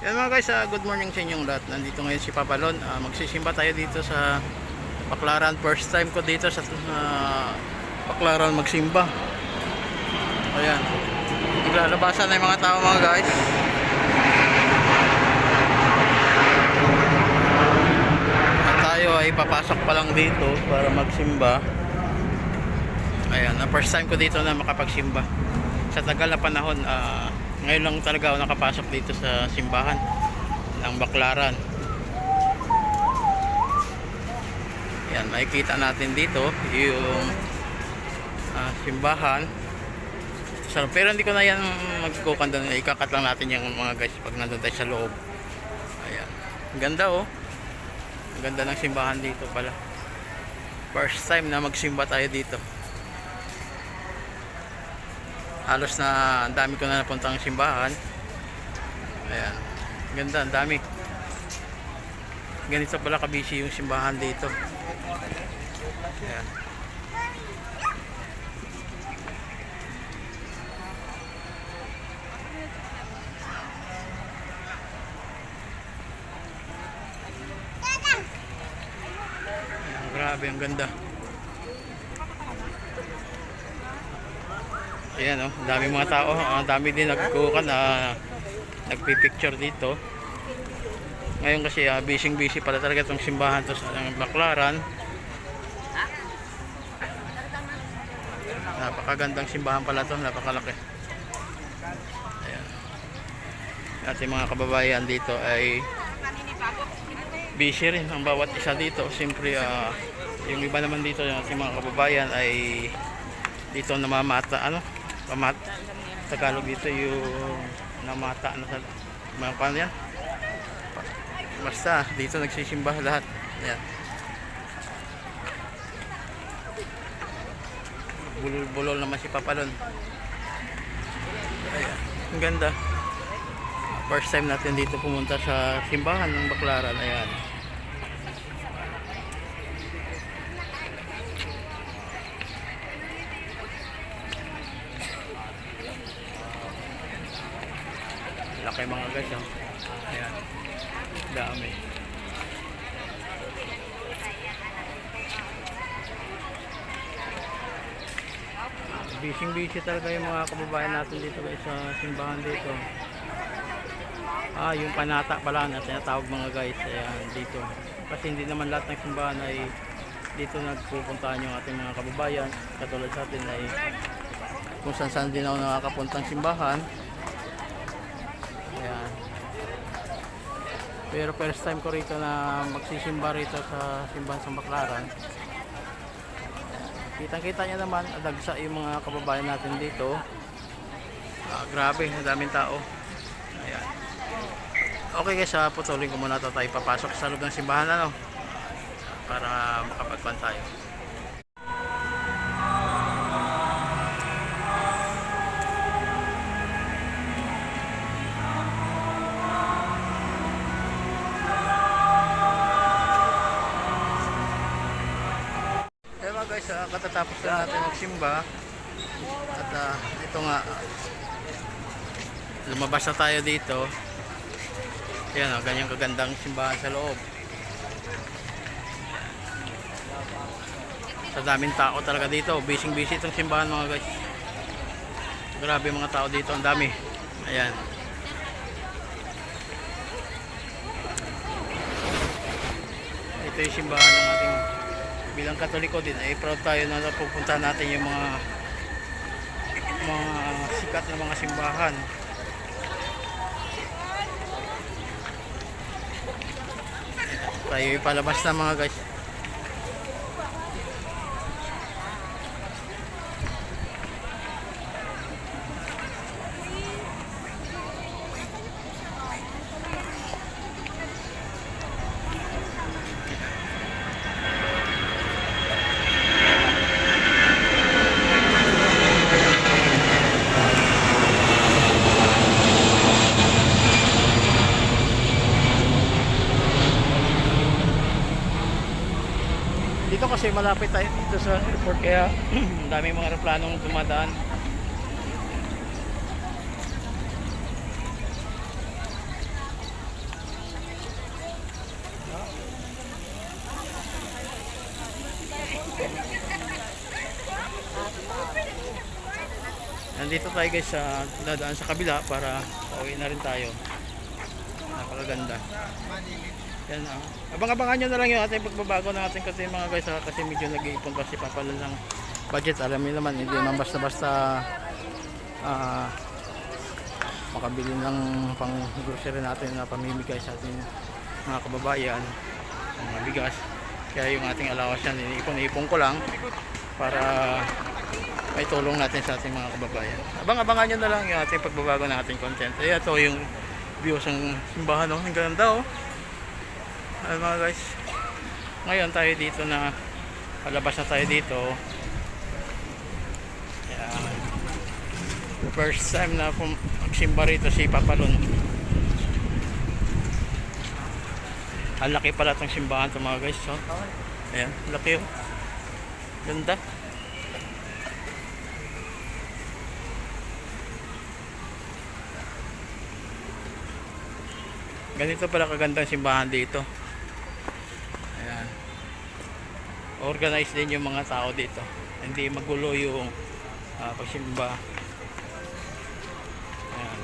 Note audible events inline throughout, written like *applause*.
Yan mga guys, ah, good morning sa inyong lahat. Nandito ngayon si Papalon. Ah, magsisimba tayo dito sa Baklaran. First time ko dito sa ah, Baklaran magsimba. Ayan. Naglalabasan na yung mga tao mga guys. At tayo ay papasok pa lang dito para magsimba. Ayan, na first time ko dito na makapagsimba. Sa tagal na panahon, ah, ngayon lang talaga ako nakapasok dito sa simbahan ng Baklaran. Yan, makikita natin dito yung ah, simbahan. So, pero hindi ko na yan magkukan doon. Ikakat lang natin yung mga guys pag nandun tayo sa loob. Ayan. Ganda oh. Ganda ng simbahan dito pala. First time na magsimba tayo dito. Halos na ang dami ko na napuntang simbahan. Ayan. Ganda, ang dami. Ganito pala kabisi yung simbahan dito. Ayan, grabe, ang ganda. Ayan oh, dami mga tao. Ang dami din nagkukan na nagpi-picture dito. Ngayon kasi uh, busy busy pala talaga itong simbahan to sa ng Baklaran. Napakagandang simbahan pala to, napakalaki. Ayan. At yung mga kababayan dito ay busy rin ang bawat isa dito. Siyempre, ah, yung iba naman dito, yung mga kababayan ay dito namamata, ano? Pamat Tagalog dito yung namata na sa mga paano yan? Basta, dito nagsisimba lahat. Ayan. Bulol-bulol naman si Papalon. Ang ganda. First time natin dito pumunta sa simbahan ng Baklaran. Ayan. Laki mga guys. Oh. Ayan. Dami. Busy busy talaga yung mga kababayan natin dito guys sa simbahan dito. Ah, yung panata pala na tinatawag mga guys ayan dito. Kasi hindi naman lahat ng simbahan ay dito nagpupuntahan yung ating mga kababayan. Katulad sa atin ay kung saan saan din ako nakakapuntang simbahan. Ayan. Pero first time ko rito na magsisimba rito sa simbahan sa Baklaran. Kitang kita niya naman, adagsa yung mga kababayan natin dito. Ah, grabe, daming tao. Ayan. Okay guys, uh, putulin ko muna ito tayo papasok sa loob ng simbahan ano, para makapagpan tayo. Katatapos na natin magsimba at ah, ito nga. Lumabas na tayo dito. Yan o, ganyang kagandang simbahan sa loob. Sa daming tao talaga dito. Busy busy itong simbahan mga guys. Grabe mga tao dito. Ang dami. Ayan. Ito yung simbahan ng ating bilang katoliko din ay proud tayo na napupuntahan natin yung mga mga sikat na mga simbahan. Tayo ipalabas na mga guys dito kasi malapit tayo dito sa airport kaya *clears throat* daming mga aeroplanong dumadaan Nandito tayo guys sa dadaan sa kabila para pauwi na rin tayo. Napakaganda. Yan ah. Abang-abangan nyo na lang yung ating pagbabago ng ating kasi mga guys ah, kasi medyo nag-iipon pa si Papa Lon ng budget. Alam niyo naman, hindi naman basta-basta ah makabili ng pang grocery natin na pamimigay sa ating mga kababayan mga bigas. Kaya yung ating allowance yan, iniipon-ipon ko lang para may tulong natin sa ating mga kababayan. Abang-abangan nyo na lang yung ating pagbabago ng ating content. Ay, ito yung views ng simbahan. Oh. Ang ganda oh. Ay, mga guys. Ngayon tayo dito na palabas na tayo dito. Yan. First time na pum- magsimba rito si Papalon. Ang laki pala itong simbahan to mga guys. Oh. Ayan, laki oh. Ganda. Ganito pala kagandang simbahan dito. Ayan. Organized din yung mga tao dito. Hindi magulo yung ah, pagsimba. Ayan.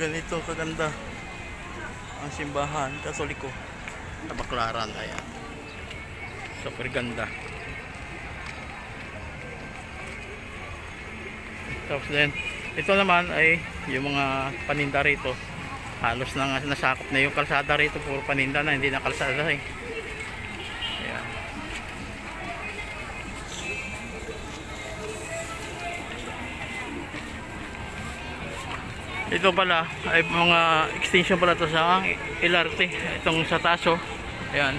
Ganito kaganda ang simbahan katoliko sa Baklaran. Ayan. Super ganda. Tapos din, ito naman ay yung mga paninda rito. Halos na nasakop na yung kalsada rito. Puro paninda na, hindi na kalsada eh. Ito pala ay mga extension pala to sa LRT. Itong sa Taso. Ayan.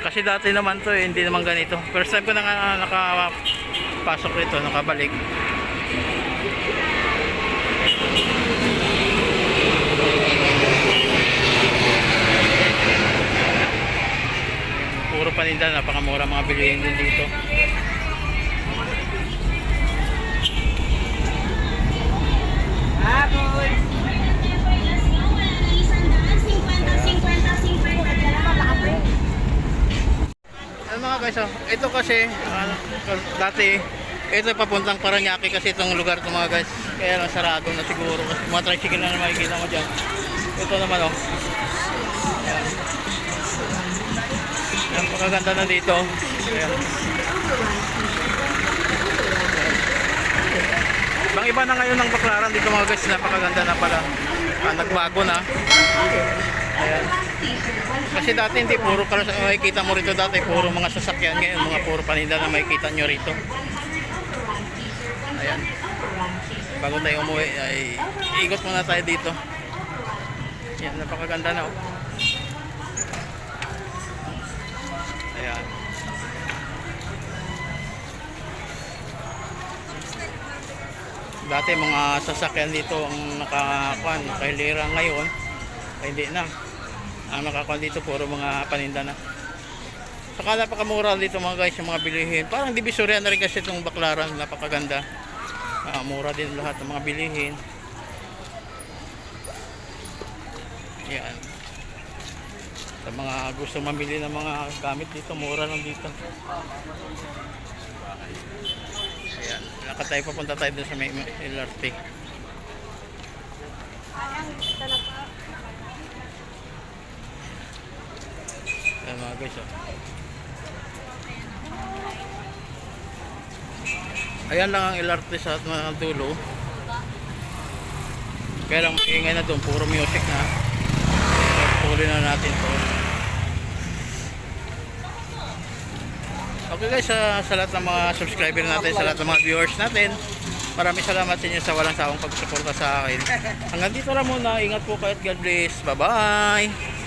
Kasi dati naman to eh, hindi naman ganito. First time ko na nakapasok rito, nakabalik. Puro paninda, napakamura mga bilihin din dito. Guys, oh, ito kasi ano, dati ito papuntang Paranaque kasi itong lugar to mga guys. Kaya lang sarado na siguro mga tricycle na naman makikita mo dyan. Ito naman oh. Ayan. Ayan, magaganda na dito. Ayan. Bang iba na ngayon ng baklaran dito mga guys, napakaganda na pala. Ah, nagbago na. Ayan. Kasi dati hindi puro kalas makikita mo rito dati puro mga sasakyan ngayon, mga puro paninda na makikita nyo rito. Ayan. Bago tayo umuwi ay ikot muna tayo dito. Yan, napakaganda na oh. Ayan. Dati mga sasakyan dito ang nakakuan, kahilira ngayon. Ay, hindi na. Ang nakakuan dito puro mga paninda na. Saka napakamura dito mga guys yung mga bilihin. Parang divisoria na rin kasi itong baklaran. Napakaganda. Ah, mura din lahat ng mga bilihin. Yan. Sa mga gusto mamili ng mga gamit dito, mura lang dito. Ayan. Lakad tayo papunta tayo dun sa may LRT. Ayan mga guys. Oh. Ayan lang ang LRT sa mga dulo. Kaya lang maingay na doon, puro music na. Tuloy na natin to. Okay guys, sa, sa lahat ng mga subscriber natin, sa lahat ng mga viewers natin, maraming salamat sa inyo sa walang sawang pagsuporta sa akin. Hanggang dito lang muna, ingat po kayo at God bless. Bye-bye!